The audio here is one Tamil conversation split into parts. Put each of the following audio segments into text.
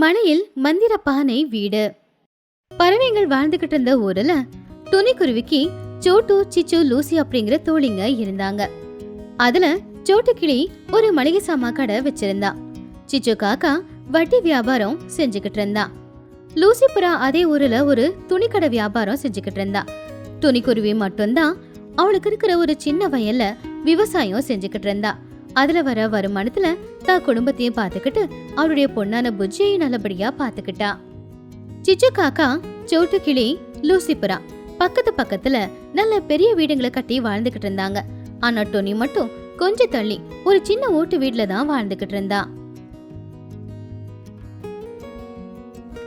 மலையில் மந்திர பானை வீடு. பறவைகள் வாழ்ந்துகிட்டு இருந்த ஊர்ல துணிக்குருவிக்கு சோட்டு சிச்சு லூசி அப்படிங்கிற தோழிங்க இருந்தாங்க. அதுல சோட்டு கிளி ஒரு மளிகை சாமா கடை வச்சிருந்தா. சிச்சு காக்கா வட்டி வியாபாரம் செஞ்சுக்கிட்டு இருந்தா. லூசிபுரா அதே ஊர்ல ஒரு துணிக்கடை வியாபாரம் செஞ்சுக்கிட்டு இருந்தா. துணிக்குருவி மட்டும்தான் அவளுக்கு இருக்கிற ஒரு சின்ன வயல்ல விவசாயம் செஞ்சுக்கிட்டு இருந்தா. அதுல வர வருமானத்துல தான் குடும்பத்தையும் பார்த்துக்கிட்டு அவளுடைய பொண்ணான புஜ்ஜியை நல்லபடியா பார்த்துக்கிட்டா சிச்சு காக்கா சோட்டு கிளி லூசிபுரா பக்கத்து பக்கத்துல நல்ல பெரிய வீடுங்களை கட்டி வாழ்ந்துகிட்டு இருந்தாங்க. ஆனா டொனி மட்டும் கொஞ்சம் தள்ளி ஒரு சின்ன ஓட்டு வீட்ல தான் வாழ்ந்துகிட்டு இருந்தா.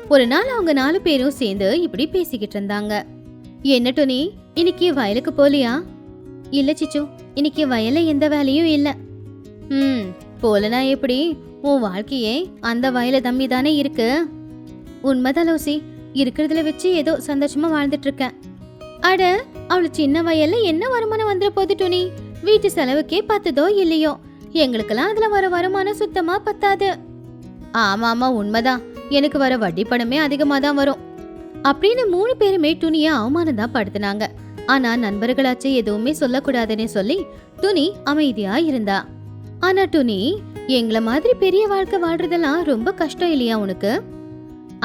ஒரு நாள் அவங்க நாலு பேரும் சேர்ந்து இப்படி பேசிக்கிட்டு இருந்தாங்க. என்ன டொனி இன்னைக்கு வயலுக்கு போலியா? இல்ல சிச்சு இன்னைக்கு வயல்ல எந்த வேலையும் இல்ல. ம் போலனா எப்படி? உன் வாழ்க்கையே அந்த வயல தம்பி தானே இருக்கு. உண்மைதான் லோசி. இருக்கிறதுல வச்சு ஏதோ சந்தோஷமா வாழ்ந்துட்டு இருக்கேன் அட அவளு சின்ன வயல்ல என்ன வருமானம் வந்துட போகுது துணி வீட்டு செலவுக்கே பத்துதோ இல்லையோ? எங்களுக்கெல்லாம் அதுல வர வருமானம் சுத்தமா பத்தாது. ஆமா ஆமா உண்மைதான். எனக்கு வர வட்டி பணமே அதிகமா தான் வரும். அப்படின்னு மூணு பேருமே துணிய அவமானம் தான் படுத்தினாங்க. ஆனா நண்பர்களாச்சும் எதுவுமே சொல்லக்கூடாதுன்னு சொல்லி துணி அமைதியா இருந்தா. ஆனா துணி எங்கள மாதிரி பெரிய வாழ்க்கை வாழ்றதெல்லாம் ரொம்ப கஷ்டம் இல்லையா உனக்கு?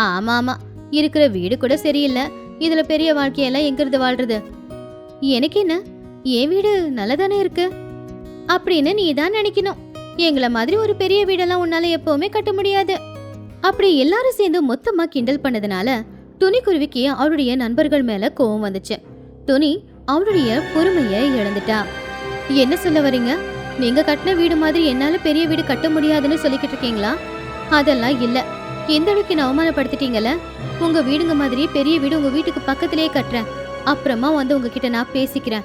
ஆமா ஆமா இருக்கிற வீடு கூட சரியில்லை. இதுல பெரிய வாழ்க்கையெல்லாம் எங்கிருந்து வாழ்றது? எனக்கு என்ன? என் வீடு நல்லதானே இருக்கு? அப்படின்னு நீ தான் நினைக்கணும். எங்களை மாதிரி ஒரு பெரிய வீடெல்லாம் உன்னால எப்பவுமே கட்ட முடியாது. அப்படி எல்லாரும் சேர்ந்து மொத்தமா கிண்டல் பண்ணதுனால துணி குருவிக்கு அவருடைய நண்பர்கள் மேல கோவம் வந்துச்சு. துணி அவருடைய பொறுமையை இழந்துட்டா. என்ன சொல்ல வரீங்க? நீங்க கட்டின வீடு மாதிரி என்னால பெரிய வீடு கட்ட முடியாதுன்னு சொல்லிக்கிட்டு இருக்கீங்களா? அதெல்லாம் இல்ல. எந்த அளவுக்கு என்ன அவமானப்படுத்திட்டீங்கல்ல? உங்க வீடுங்க மாதிரி பெரிய வீடு உங்க வீட்டுக்கு பக்கத்திலேயே கட்டுறேன். அப்புறமா வந்து உங்ககிட்ட நான் பேசிக்கிறேன்.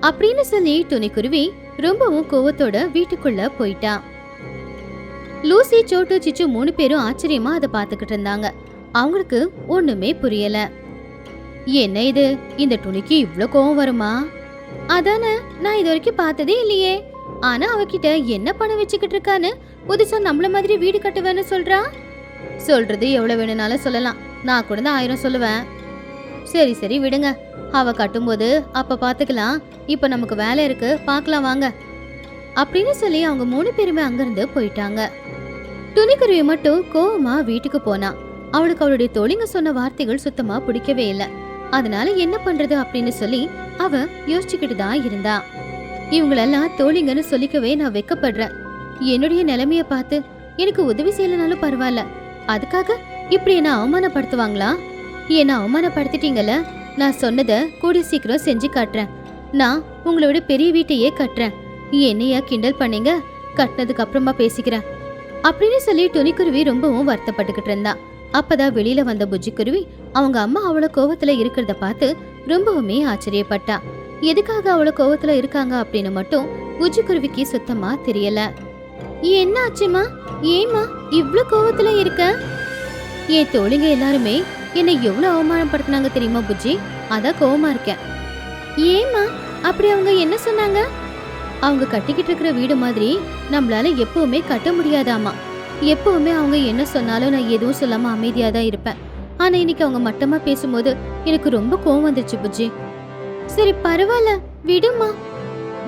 அப்படின்னு சொல்லி துணிக்குருவி ரொம்பவும் கோவத்தோட வீட்டுக்குள்ள போயிட்டா. லூசி சோட்டு சிச்சு மூணு பேரும் ஆச்சரியமா அதை பார்த்துக்கிட்டு இருந்தாங்க. அவங்களுக்கு ஒண்ணுமே புரியல. என்ன இது? இந்த துணிக்கு இவ்வளோ கோவம் வருமா? அதானே நான் இது வரைக்கும் பார்த்ததே இல்லையே. ஆனா அவகிட்ட என்ன பணம் வச்சுக்கிட்டு இருக்கான்னு புதுசா நம்மள மாதிரி வீடு கட்டுவேன்னு சொல்றா? சொல்றது எவ்வளவு வேணும்னாலும் சொல்லலாம். நான் கூட தான் ஆயிரம் சொல்லுவேன். சரி சரி விடுங்க. அவ கட்டும்போது அப்ப பாத்துக்கலாம். இப்ப நமக்கு வேலை இருக்கு. பார்க்கலாம் வாங்க. அப்படின்னு சொல்லி அவங்க மூணு பேருமே அங்கிருந்து போயிட்டாங்க. துணிக்குருவி மட்டும் கோவமா வீட்டுக்கு போனா. அவளுக்கு அவளுடைய தொழிங்க சொன்ன வார்த்தைகள் சுத்தமா பிடிக்கவே இல்லை. அதனால என்ன பண்றது அப்படின்னு சொல்லி அவ யோசிச்சுக்கிட்டு தான் இருந்தா. இவங்களெல்லாம் தோழிங்கன்னு சொல்லிக்கவே நான் வெக்கப்படுறேன். என்னுடைய நிலைமைய பார்த்து எனக்கு உதவி செய்யலனாலும் பரவாயில்ல. அதுக்காக இப்படி என்ன அவமானப்படுத்துவாங்களா? என்ன அவமானப்படுத்திட்டீங்கல்ல நான் சொன்னதை கூடிய சீக்கிரம் செஞ்சு காட்டுறேன். நான் உங்களோட பெரிய வீட்டையே கட்டுறேன். என்னையா கிண்டல் பண்ணீங்க? கட்டினதுக்கு அப்புறமா பேசிக்கிறேன். அப்படின்னு சொல்லி துணிக்குருவி ரொம்பவும் வருத்தப்பட்டுக்கிட்டு இருந்தா. அப்பதான் வெளியில வந்த புஜ்ஜிக்குருவி அவங்க அம்மா அவ்வளோ கோவத்துல இருக்கிறத பார்த்து ரொம்பவுமே ஆச்சரியப்பட்டா. எதுக்காக அவ்வளோ கோவத்தில் இருக்காங்க அப்படின்னு மட்டும் புஜ்ஜிக்குருவிக்கு சுத்தமா தெரியல. என்ன ஆச்சுமா ஏமா இவ்வளோ கோவத்தில் இருக்க? என் தோழிங்க எல்லாருமே என்னை எவ்வளோ அவமானப்படுத்தினாங்க தெரியுமா புஜ்ஜி? அதான் கோவமா இருக்கேன். ஏமா அப்படி அவங்க என்ன சொன்னாங்க? அவங்க கட்டிக்கிட்டு இருக்கிற வீடு மாதிரி நம்மளால எப்பவுமே கட்ட முடியாதாமா எப்பவுமே அவங்க என்ன சொன்னாலும் நான் எதுவும் சொல்லாம அமைதியாக தான் இருப்பேன். ஆனா இன்னைக்கு அவங்க மட்டமா பேசும்போது எனக்கு ரொம்ப கோவம் வந்துருச்சு புஜ்ஜி. சரி பரவாயில்ல. விடுமா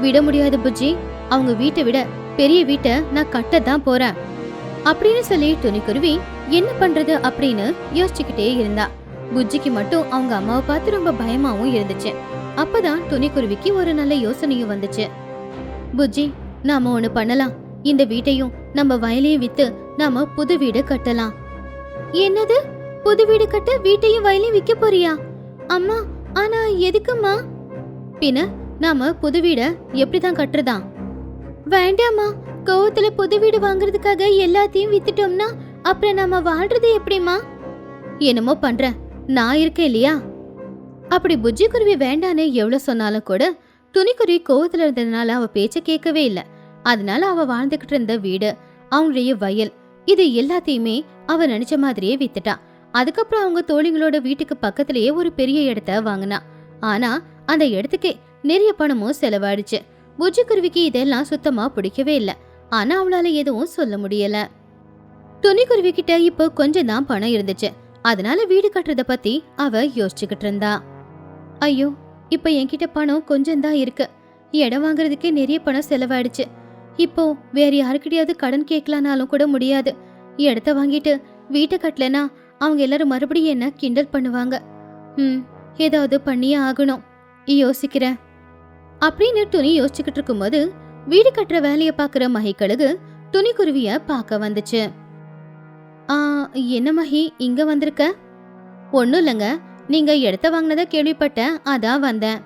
விட முடியாது புஜ்ஜி. அவங்க வீட்டை விட பெரிய வீட்டை நான் கட்ட தான் போறேன். அப்படின்னு சொல்லி துணிக்குருவி என்ன பண்றது? அப்படின்னு யோசிச்சுக்கிட்டே இருந்தா. புஜ்ஜிக்கு மட்டும் அவங்க அம்மாவை பார்த்து ரொம்ப பயமாவும் இருந்துச்சு. அப்பதான் துணிக்குருவிக்கு ஒரு நல்ல யோசனையும் வந்துச்சு. புஜ்ஜி நாம ஒண்ணு பண்ணலாம். இந்த வீட்டையும் நம்ம வயலையும் வித்து நாம புது வீடு கட்டலாம். என்னது? புது வீடு கட்ட வீட்டையும் வயலையும் விற்க போறியா? அம்மா ஆனா எதுக்கும்மா? பின்ன நாம புது வீட எப்படிதான் கட்டுறதா வேண்டாம்மா. கோவத்துல புது வீடு வாங்குறதுக்காக எல்லாத்தையும் வித்துட்டோம்னா அப்புறம் நாம வாழ்றது எப்படிம்மா? என்னமோ பண்ற நான் இருக்கேன் இல்லையா? அப்படி புஜ்ஜி குருவி வேண்டான்னு எவ்வளவு சொன்னாலும் கூட துணிக்குருவி கோவத்துல இருந்ததுனால அவ பேச்ச கேட்கவே இல்ல. அதனால அவ வாழ்ந்துகிட்டு இருந்த வீடு அவங்களுடைய வயல் இது எல்லாத்தையுமே அவ நினைச்ச மாதிரியே வித்துட்டான் அதுக்கப்புறம் அவங்க தோழிங்களோட வீட்டுக்கு பக்கத்திலேயே ஒரு பெரிய இடத்த வாங்கினா. ஆனா அந்த இடத்துக்கே நிறைய பணமும் செலவாயிடுச்சு. புஜ்ஜி குருவிக்கு இதெல்லாம் சுத்தமா பிடிக்கவே இல்லை. ஆனா அவளால எதுவும் சொல்ல முடியல. துணிக்குருவி கிட்ட இப்போ கொஞ்சம் தான் பணம் இருந்துச்சு. அதனால வீடு கட்டுறத பத்தி அவ யோசிச்சுக்கிட்டு இருந்தா. ஐயோ இப்போ என்கிட்ட பணம் கொஞ்சம் தான் இருக்கு. இடம் வாங்குறதுக்கே நிறைய பணம் செலவாயிடுச்சு. இப்போ வேற யாருக்கிட்டையாவது கடன் கேட்கலானாலும் கூட முடியாது. இடத்த வாங்கிட்டு வீட்டை கட்டலனா அவங்க எல்லாரும் மறுபடியும் என்ன கிண்டல் பண்ணுவாங்க? ம் ஏதாவது பண்ணியே ஆகணும். யோசிக்கிறேன். அப்படின்னு துணி யோசிச்சுக்கிட்டு இருக்கும்போது வீடு கட்டுற வேலையை பார்க்குற மகிக்கழுகு துணிக்குருவிய பார்க்க வந்துச்சு. ஆ என்ன மகி இங்க வந்திருக்க? ஒன்றும் இல்லைங்க. நீங்க இடத்த வாங்கினதை கேள்விப்பட்டேன். அதான் வந்தேன்.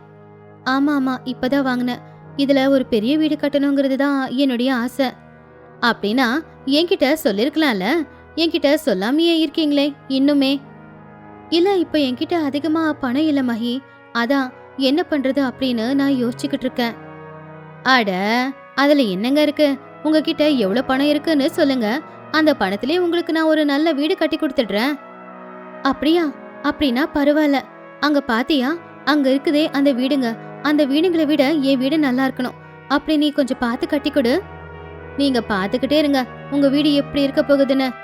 ஆமா ஆமா இப்பதான் வாங்கினேன். இதுல ஒரு பெரிய வீடு கட்டணுங்கிறது தான் என்னுடைய ஆசை. அப்படின்னா என்கிட்ட சொல்லிருக்கலாம்ல. என்கிட்ட சொல்லாமையே இருக்கீங்களே இன்னுமே. இல்ல இப்ப என்கிட்ட அதிகமா பணம் இல்ல மகி. அதான் என்ன பண்றது அப்படின்னு நான் யோசிச்சுக்கிட்டு இருக்கேன். அட அதுல என்னங்க இருக்கு? உங்ககிட்ட எவ்வளவு பணம் இருக்குன்னு சொல்லுங்க. அந்த பணத்திலே உங்களுக்கு நான் ஒரு நல்ல வீடு கட்டி கொடுத்துடுறேன். அப்படியா? அப்படின்னா பரவாயில்ல. அங்க பாத்தியா? அங்க இருக்குதே அந்த வீடுங்க. அந்த வீடுங்களை விட என் வீடு நல்லா இருக்கணும். அப்படி நீ கொஞ்சம் பார்த்து கட்டி கொடு. நீங்க பாத்துக்கிட்டே இருங்க. உங்க வீடு எப்படி இருக்க போகுதுன்னு.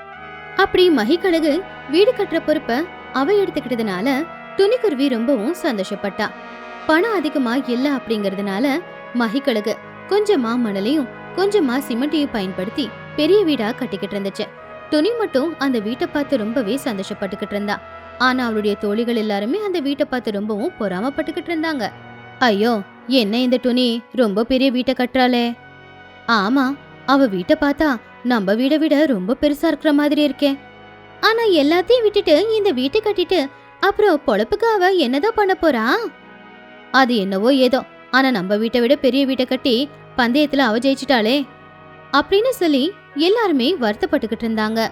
அப்படி மகிக்கழகு வீடு கட்டுற பொறுப்ப அவ எடுத்துக்கிட்டதுனால துணிக்குருவி ரொம்பவும் சந்தோஷப்பட்டா. பணம் அதிகமா இல்ல அப்படிங்கறதுனால மகிக்கழுகு கொஞ்சமா மணலையும் கொஞ்சமா சிமெண்ட்டையும் பயன்படுத்தி பெரிய வீடா கட்டிக்கிட்டு இருந்துச்சு. துணி மட்டும் அந்த வீட்டை பார்த்து ரொம்பவே சந்தோஷப்பட்டுக்கிட்டு இருந்தா. ஆனா அவளுடைய தோழிகள் எல்லாருமே அந்த வீட்டை பார்த்து ரொம்பவும் பொறாமப்பட்டுக்கிட்டு இருந்தாங்க. ஐயோ என்ன இந்த துணி? ரொம்ப பெரிய வீட்டை கட்டுறாளே. ஆமா அவ வீட்டை பார்த்தா நம்ம வீடை விட ரொம்ப பெருசா இருக்கிற மாதிரி இருக்கே. ஆனா எல்லாத்தையும் விட்டுட்டு இந்த வீட்டை கட்டிட்டு அப்புறம் பொழப்புக்கு அவ என்னதான் பண்ண போறா? அது என்னவோ ஏதோ. ஆனா நம்ம வீட்டை விட பெரிய வீட்டை கட்டி பந்தயத்துல அவ ஜெயிச்சிட்டாளே. அப்படின்னு சொல்லி எல்லாருமே வருத்தப்பட்டுக்கிட்டு இருந்தாங்க.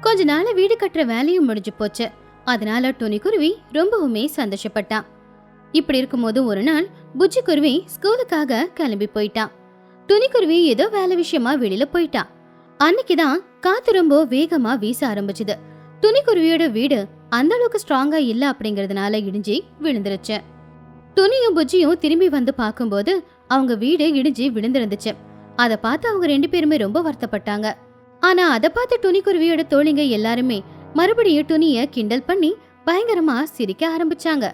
கொஞ்ச நாள் வீடு கட்டுற வேலையும் முடிஞ்சு போச்சு. அதனால டொனி குருவி ரொம்பவுமே சந்தோஷப்பட்டான் இப்படி இருக்கும்போது ஒரு நாள் புஜ்ஜி குருவி ஸ்கூலுக்காக கிளம்பி போயிட்டான் துணி குருவி ஏதோ வேலை விஷயமா வெளியில போயிட்டான் அன்னைக்குதான் காத்து ரொம்ப வேகமா வீச ஆரம்பிச்சது. துணி குருவியோட வீடு அந்த அளவுக்கு ஸ்ட்ராங்கா இல்ல அப்படிங்கறதுனால இடிஞ்சி விழுந்துருச்சு. துணியும் புஜ்ஜியும் திரும்பி வந்து பார்க்கும்போது அவங்க வீடு இடிஞ்சு விழுந்திருந்துச்சு. அதை பார்த்து அவங்க ரெண்டு பேருமே ரொம்ப வருத்தப்பட்டாங்க. ஆனா அதை பார்த்து துணிக்குருவியோட தோழிங்க எல்லாருமே மறுபடியும் துணிய கிண்டல் பண்ணி பயங்கரமா சிரிக்க ஆரம்பிச்சாங்க.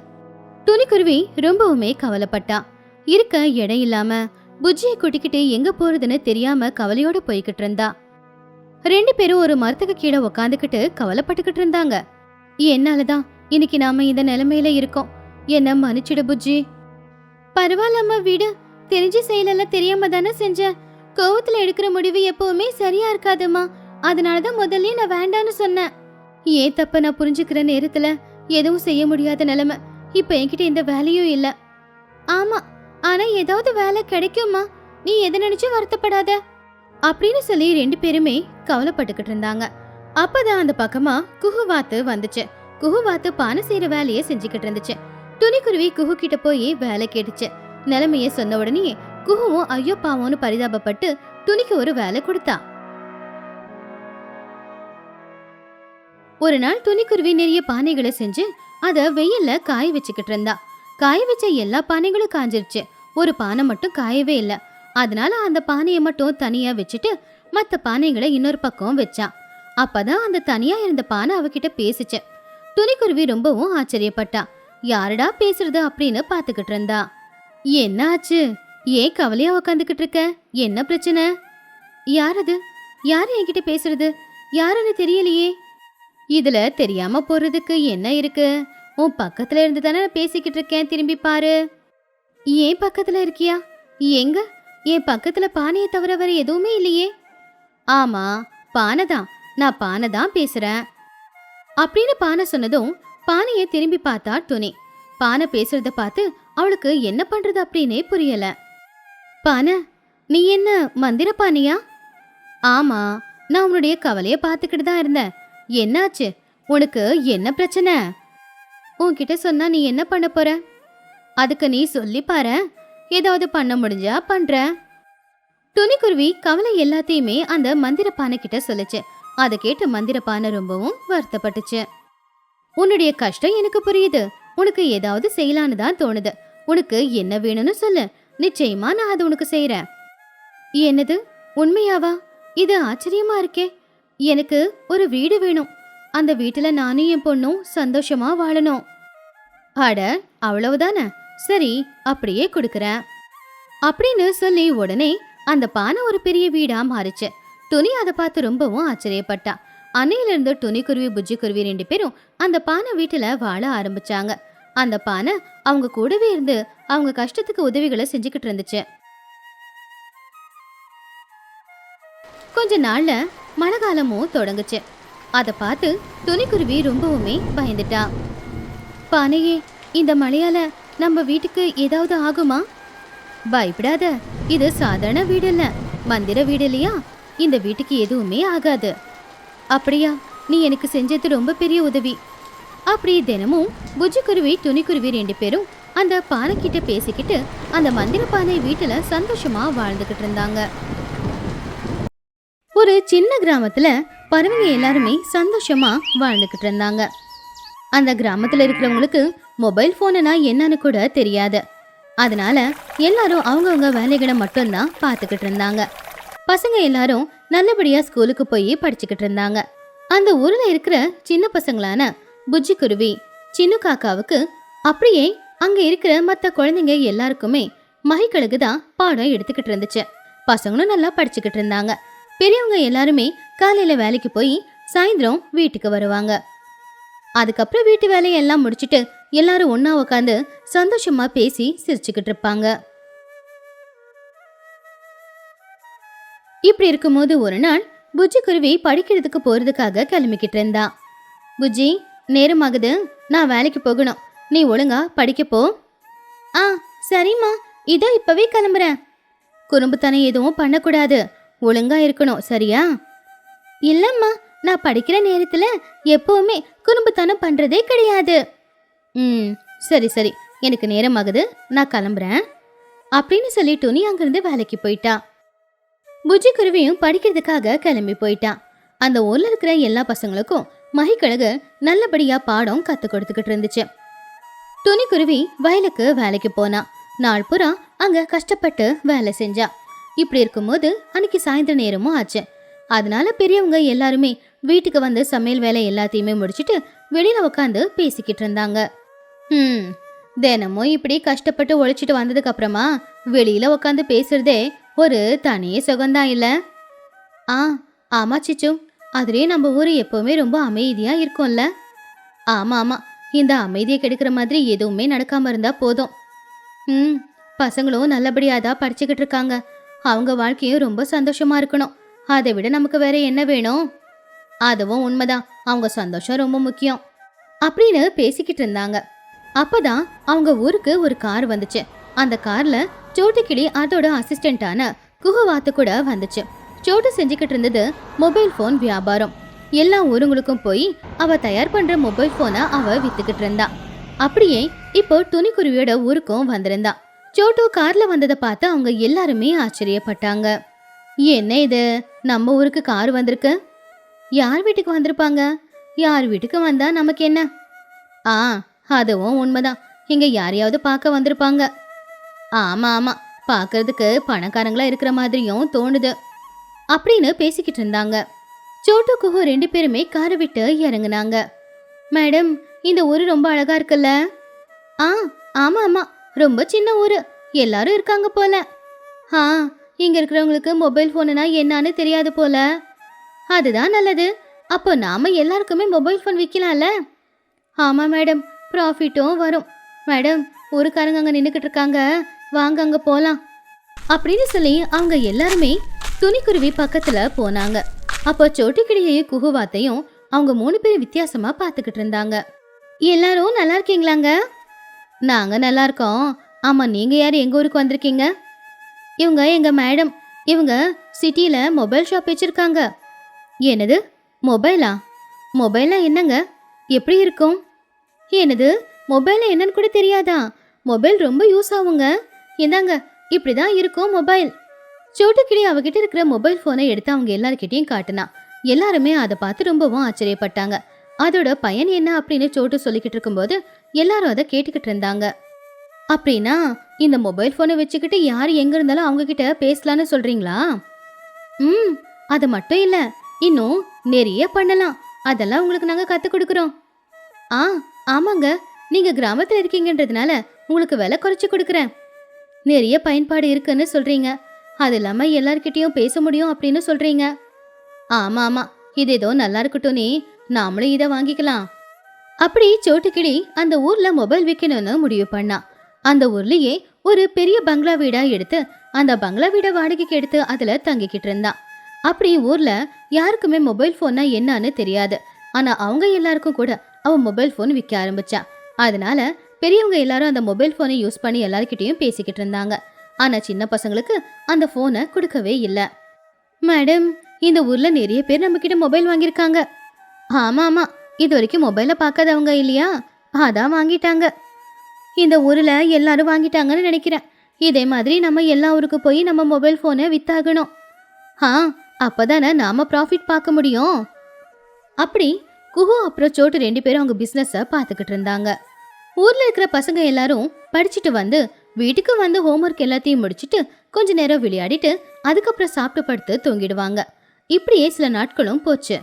துணிக்குருவி ரொம்பவுமே கவலைப்பட்டா. இருக்க இடம் இல்லாம புஜ்ஜியை குட்டிக்கிட்டு எங்க போறதுன்னு தெரியாம கவலையோட போய்கிட்டு இருந்தா. ரெண்டு பேரும் ஒரு மரத்துக்கு கீழே உக்காந்துக்கிட்டு கவலைப்பட்டுக்கிட்டு இருந்தாங்க. என்னால தான் இன்னைக்கு நாம இந்த நிலைமையில இருக்கோம். என்ன மன்னிச்சிடு புஜ்ஜி. பரவாயில்லம்மா வீடு. தெரிஞ்சு செயலெல்லாம் தெரியாம தானே செஞ்சேன் கோவத்துல எடுக்கிற முடிவு எப்பவுமே சரியா இருக்காதுமா அதனாலதான் முதல்ல நான் வேண்டான்னு சொன்னேன். ஏன் தப்ப நான் புரிஞ்சுக்கிற நேரத்துல எதுவும் செய்ய முடியாத நிலைமை. இப்ப என்கிட்ட எந்த வேலையும் இல்ல. ஆமா ஆனா ஏதாவது வேலை கிடைக்குமா நீ எதை நினைச்சு வருத்தப்படாத. அப்படின்னு சொல்லி ரெண்டு பேருமே கவலைப்பட்டுக்கிட்டு இருந்தாங்க. அப்பதான் அந்த பக்கமா குஹுவாத்து வந்துச்சு. குஹுவாத்து பானை செய்யற வேலையை செஞ்சுக்கிட்டு இருந்துச்சு. துணிக்குருவி குஹு கிட்ட போய் வேலை கேட்டுச்சு. நிலைமைய சொன்ன உடனே குஹுவும் ஐயோ பாவம்னு பரிதாபப்பட்டு துணிக்கு ஒரு வேலை கொடுத்தா. ஒரு நாள் துணிக்குருவி நிறைய பானைகளை செஞ்சு அத வெயில்ல காய வச்சுக்கிட்டு இருந்தா. காய வச்ச எல்லா பானைகளும் காஞ்சிருச்சு. ஒரு பானை மட்டும் காயவே இல்ல. அதனால அந்த பானையை மட்டும் தனியா வச்சுட்டு மத்த பானைகளை இன்னொரு பக்கம் வச்சான் அப்பதான் அந்த தனியா இருந்த பானை அவகிட்ட பேசுச்சு. துணிக்குருவி ரொம்பவும் ஆச்சரியப்பட்டா. யாரடா பேசுறது? அப்படின்னு பாத்துக்கிட்டு இருந்தா. என்ன ஆச்சு ஏன் கவலையா உக்காந்துக்கிட்டு இருக்க என்ன பிரச்சனை? யார் அது யாரு என்கிட்ட பேசுறது? யாருன்னு தெரியலையே. இதுல தெரியாம போறதுக்கு என்ன இருக்கு? உன் பக்கத்துல இருந்து தானே பேசிக்கிட்டு இருக்கேன் திரும்பி பாரு. ஏன் பக்கத்துல இருக்கியா? எங்க? என் பக்கத்துல பானையை தவிர வேற எதுவுமே இல்லையே. ஆமா பானை தான் நான் பானை தான் பேசுறேன். அப்படின்னு பானை சொன்னதும் பானையை திரும்பி பார்த்தா துணி. பானை பேசுறத பார்த்து அவளுக்கு என்ன பண்றது அப்படின்னே புரியல. பானை நீ என்ன மந்திர பானையா? ஆமா நான் உன்னுடைய கவலைய பார்த்துக்கிட்டு தான் இருந்தேன். என்னாச்சு? உனக்கு என்ன பிரச்சனை? உன்கிட்ட சொன்னா நீ என்ன பண்ண போற? அதுக்கு நீ சொல்லி பாரு. ஏதாவது பண்ண முடிஞ்சா பண்ற. துணிக்குருவி கவலை எல்லாத்தையுமே அந்த மந்திர பானை கிட்ட சொல்லுச்சு. அதை கேட்டு மந்திர பானை ரொம்பவும் வருத்தப்பட்டுச்சு. உன்னுடைய கஷ்டம் எனக்கு புரியுது. உனக்கு ஏதாவது செய்யலான்னு தான் தோணுது. உனக்கு என்ன வேணும்னு சொல்லு. நிச்சயமா நான் அதை உனக்கு செய்யறேன் என்னது? உண்மையாவா? இது ஆச்சரியமா இருக்கே. எனக்கு ஒரு வீடு வேணும். அந்த வீட்டுல நானும் என் பொண்ணும் சந்தோஷமா வாழணும். அட அவ்வளவுதானே? சரி அப்படியே கொடுக்கறேன். அப்படின்னு சொல்லி உடனே அந்த பானை ஒரு பெரிய வீடா மாறுச்சு. துணி அதை பார்த்து ரொம்பவும் ஆச்சரியப்பட்டா. அன்னையிலிருந்து துணிக்குருவி புஜ்ஜிக்குருவி ரெண்டு பேரும் அந்த பானை வீட்டில் வாழ ஆரம்பிச்சாங்க. அந்த பானை அவங்க கூடவே இருந்து அவங்க கஷ்டத்துக்கு உதவிகளை செஞ்சுக்கிட்டு இருந்துச்சு. கொஞ்ச நாள்ல மழை காலமும் தொடங்குச்சு. அதை பார்த்து துணிக்குருவி ரொம்பவுமே பயந்துட்டா. பானையே இந்த மழையால நம்ம வீட்டுக்கு ஏதாவது ஆகுமா? பயப்படாத இது சாதாரண வீடு இல்லை மந்திர வீடு இல்லையா இந்த வீட்டுக்கு எதுவுமே ஆகாது. அப்படியா? நீ எனக்கு செஞ்சது ரொம்ப பெரிய உதவி. அப்படி தினமும் புஜ்ஜிக்குருவி துணிக்குருவி ரெண்டு பேரும் அந்த பானை கிட்ட பேசிக்கிட்டு அந்த மந்திர பானை வீட்டுல சந்தோஷமா வாழ்ந்துகிட்டு இருந்தாங்க. ஒரு சின்ன கிராமத்துல பறவைங்க எல்லாருமே சந்தோஷமா வாழ்ந்துகிட்டு இருந்தாங்க. அந்த கிராமத்துல இருக்கிறவங்களுக்கு மொபைல் போனுனா என்னன்னு கூட தெரியாது. அதனால எல்லாரும் அவங்கவுங்க வேலைகளை மட்டும்தான் பார்த்துக்கிட்டு இருந்தாங்க. பசங்க எல்லாரும் நல்லபடியா ஸ்கூலுக்கு போய் படிச்சுக்கிட்டு இருந்தாங்க. அந்த ஊர்ல இருக்கிற சின்ன பசங்களான புஜ்ஜி குருவி சின்ன காக்காவுக்கு அப்படியே அங்க இருக்கிற மத்த குழந்தைங்க எல்லாருக்குமே மகிக்கழுகு தான் பாடம் எடுத்துக்கிட்டு இருந்துச்சு. பசங்களும் நல்லா படிச்சுக்கிட்டு இருந்தாங்க. பெரியவங்க எல்லாருமே காலையில வேலைக்கு போய் சாயந்தரம் வீட்டுக்கு வருவாங்க. அதுக்கப்புறம் வீட்டு வேலையெல்லாம் முடிச்சிட்டு எல்லாரும் ஒன்னா உட்காந்து சந்தோஷமா பேசி சிரிச்சுக்கிட்டு இருப்பாங்க. இப்படி இருக்கும்போது ஒரு நாள் புஜ்ஜி குருவி படிக்கிறதுக்கு போறதுக்காக கிளம்பிக்கிட்டு இருந்தா. புஜ்ஜி நேரமாகுது. நான் வேலைக்கு போகணும். நீ ஒழுங்கா படிக்கப்போ போ. ஆ சரிம்மா. இதோ இப்பவே கிளம்புறேன். குறும்புத்தனம் எதுவும் பண்ணக்கூடாது. ஒழுங்கா இருக்கணும் சரியா? இல்லம்மா. நான் படிக்கிற நேரத்துல எப்பவுமே குறும்புத்தனம் பண்றதே கிடையாது. ம் சரி சரி. எனக்கு நேரமாகுது. நான் கிளம்புறேன். அப்படின்னு சொல்லி துணி அங்கிருந்து வேலைக்கு போயிட்டா. புஜ்ஜி குருவியும் படிக்கிறதுக்காக கிளம்பி போயிட்டான். அந்த ஊர்ல இருக்கிற எல்லா பசங்களுக்கும் மகிக்கழகு நல்லபடியா பாடம் கத்து கொடுத்துக்கிட்டு இருந்துச்சு. துணிக்குருவி வயலுக்கு வேலைக்கு போனா நாள் புறா அங்க கஷ்டப்பட்டு வேலை செஞ்சா. இப்படி இருக்கும்போது அன்னைக்கு சாயந்தர நேரமும் ஆச்சு. அதனால பெரியவங்க எல்லாருமே வீட்டுக்கு வந்து சமையல் வேலை எல்லாத்தையுமே முடிச்சிட்டு வெளியில உட்காந்து பேசிக்கிட்டு இருந்தாங்க. ம் தினமும் இப்படி கஷ்டப்பட்டு உழைச்சிட்டு வந்ததுக்கு அப்புறமா வெளியில உட்காந்து பேசுறதே ஒரு தனி சுகந்தான் இல்லை? ஆ ஆமா சிச்சு. அதுலேயே நம்ம ஊர் எப்போவுமே ரொம்ப அமைதியாக இருக்கும்ல? ஆமாம் ஆமாம் இந்த அமைதியை கெடுக்கிற மாதிரி எதுவுமே நடக்காமல் இருந்தால் போதும். ம் பசங்களும் நல்லபடியாக தான் படிச்சுக்கிட்டு இருக்காங்க. அவங்க வாழ்க்கையும் ரொம்ப சந்தோஷமாக இருக்கணும். அதை விட நமக்கு வேற என்ன வேணும்? அதுவும் உண்மைதான். அவங்க சந்தோஷம் ரொம்ப முக்கியம். அப்படின்னு பேசிக்கிட்டு இருந்தாங்க. அப்பதான் அவங்க ஊருக்கு ஒரு கார் வந்துச்சு. அந்த கார்ல சோட்டுக்கிளி அதோட அசிஸ்டண்டான குஹுவாத்து கூட வந்துச்சு. சோட்டு செஞ்சுக்கிட்டு இருந்தது மொபைல் ஃபோன் வியாபாரம். எல்லா ஊருங்களுக்கும் போய் அவ தயார் பண்ற மொபைல் போனை அவ வித்துக்கிட்டு இருந்தா அப்படியே இப்போ துணிக்குருவியோட ஊருக்கும் வந்திருந்தா. சோட்டு கார்ல வந்ததை பார்த்து அவங்க எல்லாருமே ஆச்சரியப்பட்டாங்க. என்ன இது? நம்ம ஊருக்கு கார் வந்திருக்கு? யார் வீட்டுக்கு வந்திருப்பாங்க? யார் வீட்டுக்கு வந்தா நமக்கு என்ன? ஆ அதுவும் உண்மைதான். இங்க யாரையாவது பார்க்க வந்திருப்பாங்க. ஆமாம் ஆமாம் பார்க்கறதுக்கு பணக்காரங்களா இருக்கிற மாதிரியும் தோணுது. அப்படின்னு பேசிக்கிட்டு இருந்தாங்க. சோட்டு குஹு ரெண்டு பேருமே காரை விட்டு இறங்குனாங்க. மேடம் இந்த ஊர் ரொம்ப அழகா இருக்குல்ல? ஆ ஆமாம் ஆமாம் ரொம்ப சின்ன ஊர். எல்லாரும் இருக்காங்க போல. ஆ இங்கே இருக்கிறவங்களுக்கு மொபைல் ஃபோனுனா என்னன்னு தெரியாது போல. அதுதான் நல்லது. அப்போ நாம் எல்லாருக்குமே மொபைல் ஃபோன் விற்கலாம்ல ஆமாம் மேடம். ப்ராஃபிட்டும் வரும். மேடம் ஊருக்காரங்க அங்கே நின்றுக்கிட்டு இருக்காங்க. வாங்க அங்கே போகலாம் அப்படின்னு சொல்லி அவங்க எல்லாருமே துணிக்குருவி பக்கத்துல போனாங்க. அப்போ சோட்டுக்கிளியையும் குகுவாத்தையும் அவங்க மூணு பேரும் வித்தியாசமா பார்த்துக்கிட்டு இருந்தாங்க. எல்லாரும் நல்லா இருக்கீங்களாங்க? நாங்க நல்லா இருக்கோம். ஆமா நீங்க யார்? எங்க ஊருக்கு வந்திருக்கீங்க? இவங்க எங்க மேடம். இவங்க சிட்டியில் மொபைல் ஷாப் வச்சிருக்காங்க. என்னது? மொபைலா? மொபைலா என்னங்க? எப்படி இருக்கும்? என்னது? மொபைல் என்னன்னு கூட தெரியாதா? மொபைல் ரொம்ப யூஸ் ஆகுங்க. இந்தாங்க இப்படிதான் இருக்கும் மொபைல். சோட்டுக்கிளி அவகிட்ட இருக்கிற மொபைல் ஃபோனை எடுத்து அவங்க எல்லார்கிட்டையும் காட்டினா. எல்லாருமே அதை பார்த்து ரொம்பவும் ஆச்சரியப்பட்டாங்க. அதோட பயன் என்ன அப்படின்னு சோட்டு சொல்லிக்கிட்டு இருக்கும்போது எல்லாரும் அதை கேட்டுக்கிட்டு இருந்தாங்க. அப்படின்னா இந்த மொபைல் ஃபோனை வச்சுக்கிட்டு யார் எங்க இருந்தாலும் அவங்க கிட்ட பேசலான்னு சொல்றீங்களா? ம் அது மட்டும் இல்ல. இன்னும் நிறைய பண்ணலாம். அதெல்லாம் உங்களுக்கு நாங்க கத்து கொடுக்குறோம். ஆ ஆமாங்க. நீங்க கிராமத்துல இருக்கீங்கன்றதுனால உங்களுக்கு விலை குறைச்சு கொடுக்குறேன். நிறைய பயன்பாடு இருக்குன்னு சொல்றீங்க. அது இல்லாம எல்லார்கிட்டயும் பேச முடியும் அப்படின்னு சொல்றீங்க. ஆமா ஆமா. இது ஏதோ நல்லா இருக்கட்டும்னே நாமளும் இதை வாங்கிக்கலாம். அப்படி சோட்டுக்கிளி அந்த ஊர்ல மொபைல் விற்கணும்னு முடிவு பண்ணா. அந்த ஊர்லயே ஒரு பெரிய பங்களா வீடா எடுத்து அந்த பங்களா வீடை வாடகைக்கு எடுத்து அதுல தங்கிக்கிட்டு இருந்தான் அப்படி ஊர்ல யாருக்குமே மொபைல் ஃபோன்னா என்னன்னு தெரியாது. ஆனா அவங்க எல்லாருக்கும் கூட அவன் மொபைல் ஃபோன் விற்க ஆரம்பிச்சா. அதனால பெரியவங்க எல்லாரும் அந்த மொபைல் ஃபோனை யூஸ் பண்ணி எல்லார்கிட்டயும் பேசிக்கிட்டு இருந்தாங்க. ஆனால் சின்ன பசங்களுக்கு அந்த ஃபோனை கொடுக்கவே இல்லை. மேடம் இந்த ஊரில் நிறைய பேர் நம்மக்கிட்ட மொபைல் வாங்கியிருக்காங்க. ஆமாம் ஆமாம் இது வரைக்கும் மொபைலை பார்க்காதவங்க இல்லையா? அதான் வாங்கிட்டாங்க. இந்த ஊரில் எல்லாரும் வாங்கிட்டாங்கன்னு நினைக்கிறேன். இதே மாதிரி நம்ம எல்லா ஊருக்கு போய் நம்ம மொபைல் ஃபோனை வித்தாகணும். ஆ அப்போ தானே நாம் ப்ராஃபிட் பார்க்க முடியும்? அப்படி குஹு அப்புறம் சோட்டு ரெண்டு பேரும் அவங்க பிஸ்னஸை பார்த்துக்கிட்டு இருந்தாங்க. ஊர்ல இருக்கிற பசங்க எல்லாரும் படிச்சுட்டு வந்து வீட்டுக்கு வந்து ஹோம்ஒர்க் எல்லாத்தையும் முடிச்சிட்டு கொஞ்ச நேரம் விளையாடிட்டு அதுக்கப்புறம் சாப்பிட்டு படுத்து தூங்கிடுவாங்க. இப்படியே சில நாட்களும் போச்சு.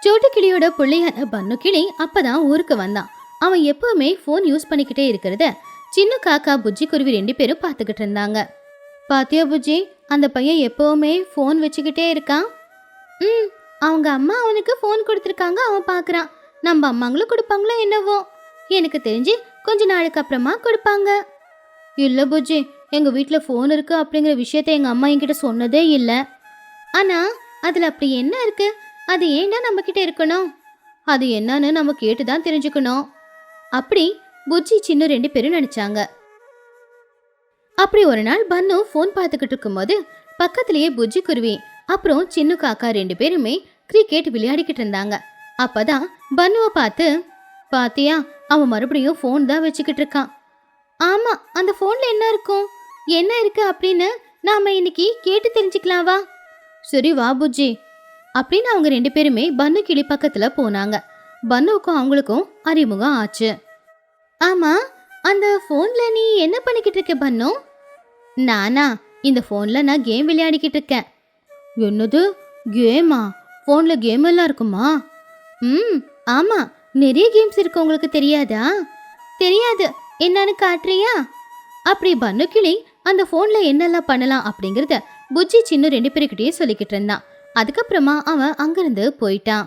சோட்டு கிளியோட பிள்ளையான பன்னு கிளி அப்பதான் ஊருக்கு வந்தான். அவன் எப்பவுமே ஃபோன் யூஸ் பண்ணிக்கிட்டே இருக்கிறத சின்ன காக்கா புஜ்ஜி குருவி ரெண்டு பேரும் பார்த்துக்கிட்டு இருந்தாங்க. பாத்தியா புஜ்ஜி அந்த பையன் எப்பவுமே ஃபோன் வச்சுக்கிட்டே இருக்கான்? ம் அவங்க அம்மா அவனுக்கு ஃபோன் கொடுத்துருக்காங்க அவன் பார்க்குறான். நம்ம அம்மாங்களும் கொடுப்பாங்களோ என்னவோ? எனக்கு தெரிஞ்சு கொஞ்ச நாளுக்கு அப்புறமா கொடுப்பாங்க. இல்லை புஜ்ஜி எங்கள் வீட்டில் ஃபோன் இருக்குது அப்படிங்கிற விஷயத்த எங்கள் அம்மா என்கிட்ட சொன்னதே இல்லை. ஆனால் அதில் அப்படி என்ன இருக்குது அது ஏண்டா நம்மக்கிட்ட இருக்கணும். அது என்னன்னு நம்ம கேட்டு தான் தெரிஞ்சுக்கணும். அப்படி புஜ்ஜி சின்ன ரெண்டு பேரும் நினச்சாங்க. அப்படி ஒரு நாள் பன்னு ஃபோன் பார்த்துக்கிட்டு இருக்கும்போது பக்கத்துலேயே புஜ்ஜி குருவி அப்புறம் சின்ன காக்கா ரெண்டு பேருமே கிரிக்கெட் விளையாடிக்கிட்டு இருந்தாங்க. அப்பதான் பன்னுவை பார்த்து பாத்தியா அவன் மறுபடியும் ஃபோன் தான் வச்சுக்கிட்டு இருக்கான். ஆமா அந்த ஃபோன்ல என்ன இருக்கும்? என்ன இருக்கு அப்படின்னு நாம இன்னைக்கு கேட்டு தெரிஞ்சுக்கலாம் வா. சரி வா புஜ்ஜி. அப்படின்னு அவங்க ரெண்டு பேருமே பன்னு கிளி பக்கத்துல போனாங்க. பன்னுவுக்கும் அவங்களுக்கும் அறிமுகம் ஆச்சு. ஆமா அந்த ஃபோன்ல நீ என்ன பண்ணிக்கிட்டு இருக்க பன்னு நானா இந்த ஃபோன்ல நான் கேம் விளையாடிக்கிட்டு இருக்கேன். என்னது? கேமா ஃபோன்ல கேம் எல்லாம் இருக்குமா? ம் ஆமாம் நிறைய கேம்ஸ் இருக்கு உங்களுக்கு தெரியாதா? தெரியாது. என்னன்னு காட்டுறியா? அப்படி பன்னு அந்த ஃபோனில் என்னெல்லாம் பண்ணலாம் அப்படிங்கிறத புஜ்ஜி சின்ன ரெண்டு பேருக்கிட்டேயே சொல்லிக்கிட்டு இருந்தான். அதுக்கப்புறமா அவன் அங்கேருந்து போயிட்டான்.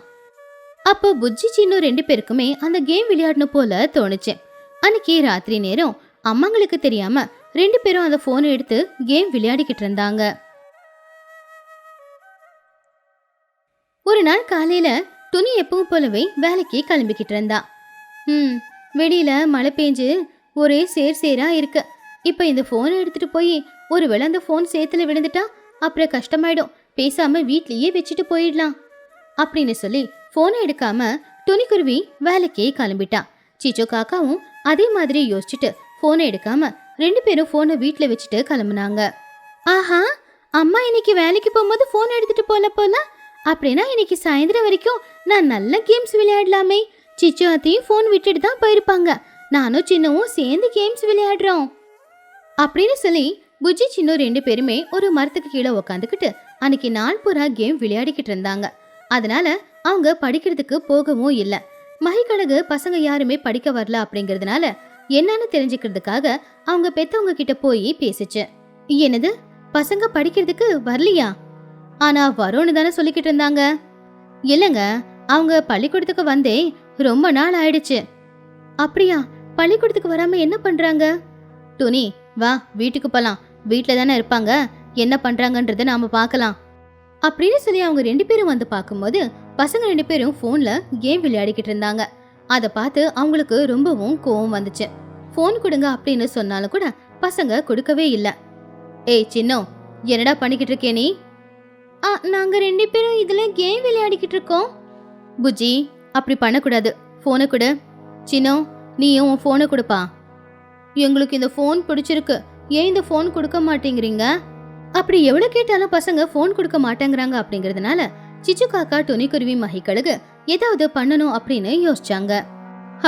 அப்போ புஜ்ஜி சின்ன ரெண்டு பேருக்குமே அந்த கேம் விளையாடணும் போல தோணுச்சு. அன்னைக்கு ராத்திரி நேரம் அம்மாங்களுக்கு தெரியாம ரெண்டு பேரும் அந்த ஃபோனை எடுத்து கேம் விளையாடிக்கிட்டு இருந்தாங்க. ஒரு நாள் காலையில துணி எப்பவும் போலவே வேலைக்கு கிளம்பிக்கிட்டு இருந்தா. ம் வெளியில மழை பெஞ்சு ஒரே சேர் சேரா இருக்கு. இப்போ இந்த ஃபோனை எடுத்துட்டு போய் ஒருவேளை அந்த ஃபோன் சேத்துல விழுந்துட்டா அப்புறம் கஷ்டமாயிடும். பேசாம வீட்லயே வச்சுட்டு போயிடலாம். அப்படின்னு சொல்லி ஃபோனை எடுக்காம துணிக்குருவி வேலைக்கே கிளம்பிட்டான் சிச்சோ காக்காவும் அதே மாதிரி யோசிச்சுட்டு ஃபோனை எடுக்காம ரெண்டு பேரும் ஃபோனை வீட்டில் வச்சுட்டு கிளம்புனாங்க. ஆஹா அம்மா இன்னைக்கு வேலைக்கு போகும்போது ஃபோன் எடுத்துட்டு போல போல. அப்படின்னா இன்னைக்கு சாயந்தரம் வரைக்கும் நான் நல்ல கேம்ஸ் விளையாடலாமே. சிச்சு அத்தையும் ஃபோன் விட்டுட்டு தான் போயிருப்பாங்க. நானும் சின்னவும் சேர்ந்து கேம்ஸ் விளையாடுறோம். அப்படின்னு சொல்லி புஜ்ஜி சின்ன ரெண்டு பேருமே ஒரு மரத்துக்கு கீழே உக்காந்துக்கிட்டு அன்னைக்கு நாள் பூரா கேம் விளையாடிக்கிட்டு இருந்தாங்க. அதனால அவங்க படிக்கிறதுக்கு போகவும் இல்லை. மகிக்கழகு பசங்க யாருமே படிக்க வரல அப்படிங்கறதுனால என்னன்னு தெரிஞ்சுக்கிறதுக்காக அவங்க பெத்தவங்க கிட்ட போய் பேசிச்சு. என்னது? பசங்க படிக்கிறதுக்கு வரலையா? ஆனா வரும்னு தானே சொல்லிக்கிட்டு இருந்தாங்க. இல்லைங்க அவங்க பள்ளிக்கூடத்துக்கு வந்தே ரொம்ப நாள் ஆயிடுச்சு. அப்படியா பள்ளிக்கூடத்துக்கு வராம என்ன பண்றாங்க? துணி வா வீட்டுக்கு போலாம். வீட்டில் தானே இருப்பாங்க. என்ன பண்றாங்கன்றத நாம பார்க்கலாம். அப்படின்னு சொல்லி அவங்க ரெண்டு பேரும் வந்து பார்க்கும்போது பசங்க ரெண்டு பேரும் ஃபோன்ல கேம் விளையாடிக்கிட்டு இருந்தாங்க. அதை பார்த்து அவங்களுக்கு ரொம்பவும் கோவம் வந்துச்சு. ஃபோன் கொடுங்க அப்படின்னு சொன்னாலும் கூட பசங்க கொடுக்கவே இல்லை. ஏய் சின்னோ என்னடா பண்ணிக்கிட்டு இருக்கே நீ? ஆ நாங்க ரெண்டு பேரும் இதுல கேம் விளையாடிக்கிட்டு இருக்கோம் புஜ்ஜி அப்படி பண்ணக்கூடாது. ஃபோனை கொடு. சின்னோ நீயும் உன் ஃபோனை கொடுப்பா. எங்களுக்கு இந்த ஃபோன் பிடிச்சிருக்கு. ஏன் இந்த ஃபோன் கொடுக்க மாட்டேங்கிறீங்க? அப்படி எவ்வளோ கேட்டாலும் பசங்க ஃபோன் கொடுக்க மாட்டேங்கிறாங்க அப்படிங்கிறதுனால சிச்சு காக்கா துணிக்குருவி மகிக்கழுகு ஏதாவது பண்ணணும் அப்படின்னு யோசிச்சாங்க.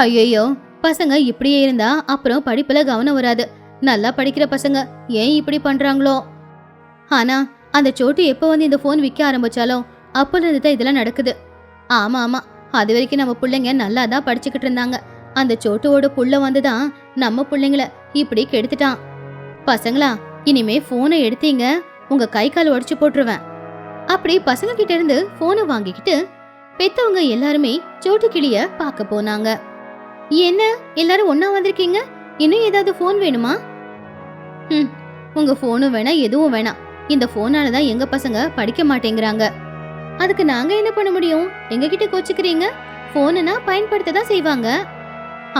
ஐயோ பசங்க இப்படியே இருந்தா அப்புறம் படிப்புல கவனம் வராது. நல்லா படிக்கிற பசங்க ஏன் இப்படி பண்றாங்களோ? ஆனா அந்த சோட்டு எப்போ வந்து இந்த ஃபோன் விற்க ஆரம்பிச்சாலோ அப்போலேருந்து தான் இதெல்லாம் நடக்குது. ஆமா ஆமாம் அது வரைக்கும் நம்ம பிள்ளைங்க நல்லா தான் படிச்சுக்கிட்டு இருந்தாங்க. அந்த சோட்டுவோட புள்ள வந்து தான் நம்ம பிள்ளைங்கள இப்படி கெடுத்துட்டான். பசங்களா இனிமே ஃபோனை எடுத்தீங்க உங்க கை கால் உடைச்சு போட்டுருவேன். அப்படி பசங்க கிட்ட இருந்து ஃபோனை வாங்கிக்கிட்டு பெத்தவங்க எல்லாருமே சோட்டு கிளிய பார்க்க போனாங்க. என்ன எல்லாரும் ஒன்னா வந்திருக்கீங்க? இன்னும் ஏதாவது ஃபோன் வேணுமா? ம் உங்க ஃபோனும் வேணாம் எதுவும் வேணாம். இந்த ஃபோனால தான் எங்க பசங்க படிக்க மாட்டேங்கிறாங்க. அதுக்கு நாங்க என்ன பண்ண முடியும்? எங்க கிட்ட கோச்சுக்கிறீங்க ஃபோனுனா பயன்படுத்த தான் செய்வாங்க.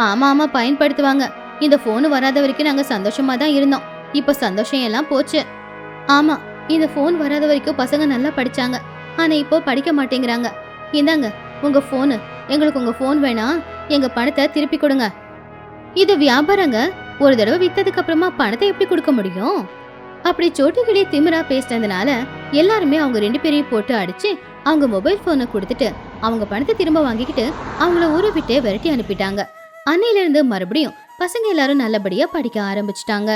ஆமா ஆமா பயன்படுத்துவாங்க. இந்த ஃபோனு வராத வரைக்கும் நாங்க சந்தோஷமா தான் இருந்தோம். இப்ப சந்தோஷம் எல்லாம் போச்சு. ஆமா இந்த ஃபோன் வராத வரைக்கும் பசங்க நல்லா படிச்சாங்க. ஆனா இப்போ படிக்க மாட்டேங்கிறாங்க. இந்தாங்க உங்க ஃபோனு எங்களுக்கு உங்க ஃபோன் வேணாம் எங்க பணத்தை திருப்பி கொடுங்க. இது வியாபாரங்க. ஒரு தடவை வித்ததுக்கு அப்புறமா பணத்தை எப்படி கொடுக்க முடியும்? அப்படி சோட்டுக்கிளி திமிரா பேசினதுனால எல்லாருமே அவங்க ரெண்டு பேரையும் போட்டு அடிச்சு அவங்க மொபைல் போனை கொடுத்துட்டு அவங்க பணத்தை திரும்ப வாங்கிக்கிட்டு அவங்கள ஊரை விட்டே விரட்டி அனுப்பிட்டாங்க. அன்னையில இருந்து மறுபடியும் பசங்க எல்லாரும் நல்லபடியா படிக்க ஆரம்பிச்சிட்டாங்க.